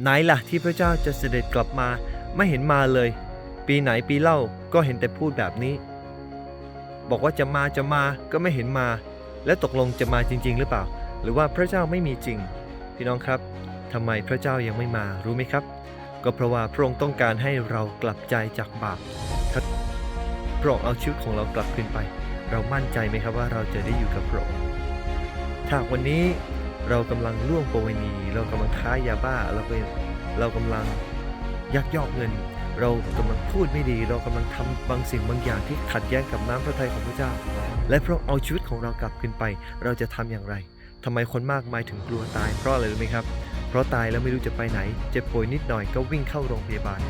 ไหนล่ะที่พระเจ้าจะเสด็จกลับมาไม่เห็นมาเลย ปีไหนปีเล่าก็เห็นแต่พูดแบบนี้ บอกว่าจะมาจะมาก็ไม่เห็นมา และตกลงจะมาจริง ๆ หรือเปล่า หรือว่าพระเจ้าไม่มีจริง พี่น้องครับทำไมพระเจ้ายังไม่มารู้ไหมครับ ก็เพราะว่าพระองค์ต้องการให้เรากลับใจจากบาปครับพระองค์เอาชีวิตของเรากลับคืนไป เรามั่นใจไหมครับว่าเราจะได้อยู่กับพระองค์ถ้าวันนี้ เรากำลังล่วงประเวณี เรากำลังค้ายาบ้า เราเป็นเรากำลังยักยอกเงิน เรากำลังพูดไม่ดี เรากำลังทำบางสิ่งบางอย่างที่ขัดแย้งกับน้ำพระทัยของพระเจ้า และพระองค์เอาชีวิตของเรากลับคืนไป เราจะทำอย่างไรทำไมคนมากมายถึงกลัวตายเพราะอะไรรู้ไหมครับ เพราะตายแล้วไม่รู้จะไปไหน เจ็บป่วยนิดหน่อยก็วิ่งเข้าโรงพยาบาล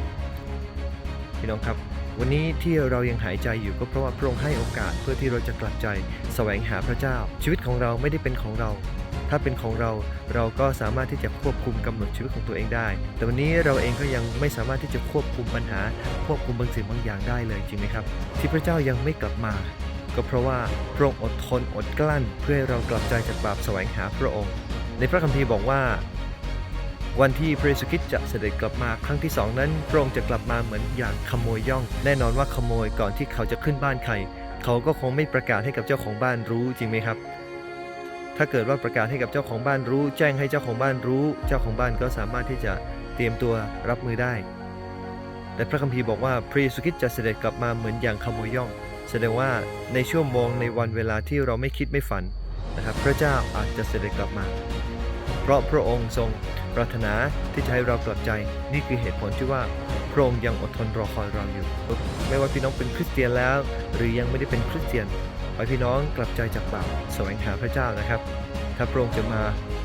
พี่น้องครับวันนี้ที่เรายังหายใจอยู่ก็เพราะว่าพระองค์ให้โอกาสเพื่อที่เราจะกลับใจ แสวงหาพระเจ้า ชีวิตของเราไม่ได้เป็นของเรา ถ้าเป็นของเราเราก็สามารถที่จะควบคุมกำหนดชีวิตของตัวเองได้ แต่วันนี้เราเองก็ยังไม่สามารถที่จะควบคุมปัญหา ควบคุมบางสิ่งบางอย่างได้เลยจริงไหมครับ ที่พระเจ้ายังไม่กลับมา ก็เพราะว่าพระองค์อดทนอดกลั้น เพื่อให้เรากลับใจจากบาปแสวงหาพระองค์ ในพระคัมภีร์บอกว่า วันที่พระเยซูคริสต์จะเสด็จกลับมาครั้งที่สองนั้นพระองค์จะกลับมาเหมือนอย่างขโมยย่อง แน่นอนว่าขโมยก่อนที่เขาจะขึ้นบ้านใครเขาก็คงไม่ประกาศให้กับเจ้าของบ้านรู้จริงไหมครับ ถ้าเกิดว่าประกาศให้กับเจ้าของบ้านรู้ แจ้งให้เจ้าของบ้านรู้ เจ้าของบ้านก็สามารถที่จะเตรียมตัวรับมือได้ แต่พระคัมภีร์บอกว่าพระเยซูคริสต์จะเสด็จกลับมาเหมือนอย่างขโมยย่อง แสดงว่าในช่วงโมงในวันเวลาที่เราไม่คิดไม่ฝันนะครับ พระเจ้าอาจจะเสด็จกลับมา เพราะพระองค์ทรงปรารถนาที่จะให้เรากลับใจ นี่คือเหตุผลที่ว่าพระองค์ยังอดทนรอคอยเราอยู่ ไม่ว่าพี่น้องเป็นคริสเตียนแล้ว หรือยังไม่ได้เป็นคริสเตียน อพี่น้องกลับใจจากบาปแสวงหาพระเจ้านะครับ ถ้าพระองค์จะมา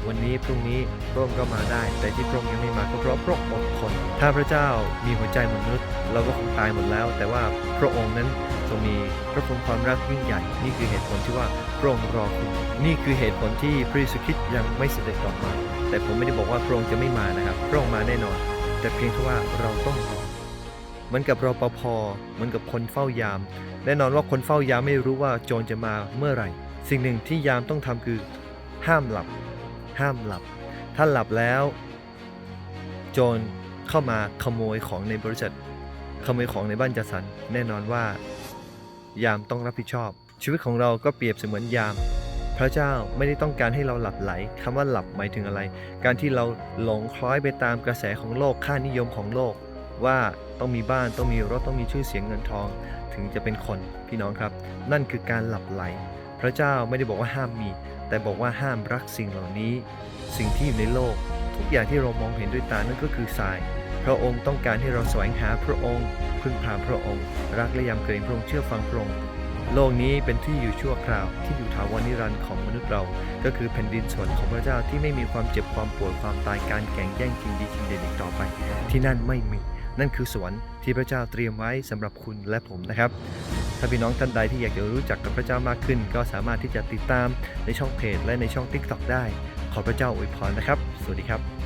วันนี้พรุ่งนี้พระองค์ก็มาได้ แต่ที่พระองค์ยังไม่มาก็เพราะพระองค์อดทนถ้าพระเจ้ามีหัวใจมนุษย์ เราก็คงตายหมดแล้ว แต่ว่าพระองค์นั้นทรงมีพระคุณความรักยิ่งใหญ่ นี่คือเหตุผลที่ว่าพระองค์รอคุณนี่คือเหตุผลที่พระเยซูคริสต์ยังไม่เสด็จกลับมา แต่ผมไม่ได้บอกว่าพระองค์จะไม่มานะครับ พระองค์มาแน่นอน แต่เพียงแค่ว่าเราต้องรอเหมือนกับรอปภเหมือนกับคนเฝ้ายาม แน่นอนว่าคนเฝ้ายามไม่รู้ว่าโจรจะมาเมื่อไหร่ สิ่งหนึ่งที่ยามต้องทำคือ ห้ามหลับ ห้ามหลับ ถ้าหลับแล้ว โจรเข้ามาขโมยของในบริษัทขโมยของในบ้านจัดสรรแน่นอนว่า ยามต้องรับผิดชอบ ชีวิตของเราก็เปรียบเสมือนยาม พระเจ้าไม่ได้ต้องการให้เราหลับไหลคำว่าหลับหมายถึงอะไร การที่เราหลงคล้อยไปตามกระแสของโลกค่านิยมของโลก ว่าต้องมีบ้านต้องมีรถต้องมีชื่อเสียงเงินทอง ถึงจะเป็นคนพี่น้องครับ นั่นคือการหลับไหล พระเจ้าไม่ได้บอกว่าห้ามมี แต่บอกว่าห้ามรักสิ่งเหล่านี้ สิ่งที่อยู่ในโลก ทุกอย่างที่เรามองเห็นด้วยตานั่นก็คือทราย พระองค์ต้องการให้เราแสวงหาพระองค์ พึ่งพาพระองค์ รักและยำเกรงพระองค์เชื่อฟังพระองค์โลกนี้เป็นที่อยู่ชั่วคราวที่อยู่ถาวรนิรันดร์ของมนุษย์เรา ก็คือแผ่นดินสวรรค์ของพระเจ้าที่ไม่มีความเจ็บความปวดความตายการแข่งแย่งชิงดีชิงเด่นอีกต่อไป ที่นั่นไม่มี นั่นคือสวรรค์ที่พระเจ้าเตรียมไว้สำหรับคุณและผมนะครับ ถ้าพี่น้องท่านใดที่อยากจะรู้จักกับพระเจ้ามากขึ้น ก็สามารถที่จะติดตามในช่องเพจและในช่อง t ิ k t o k ได้ ขอพระเจ้าอวยพรนะครับ สวัสดีครับ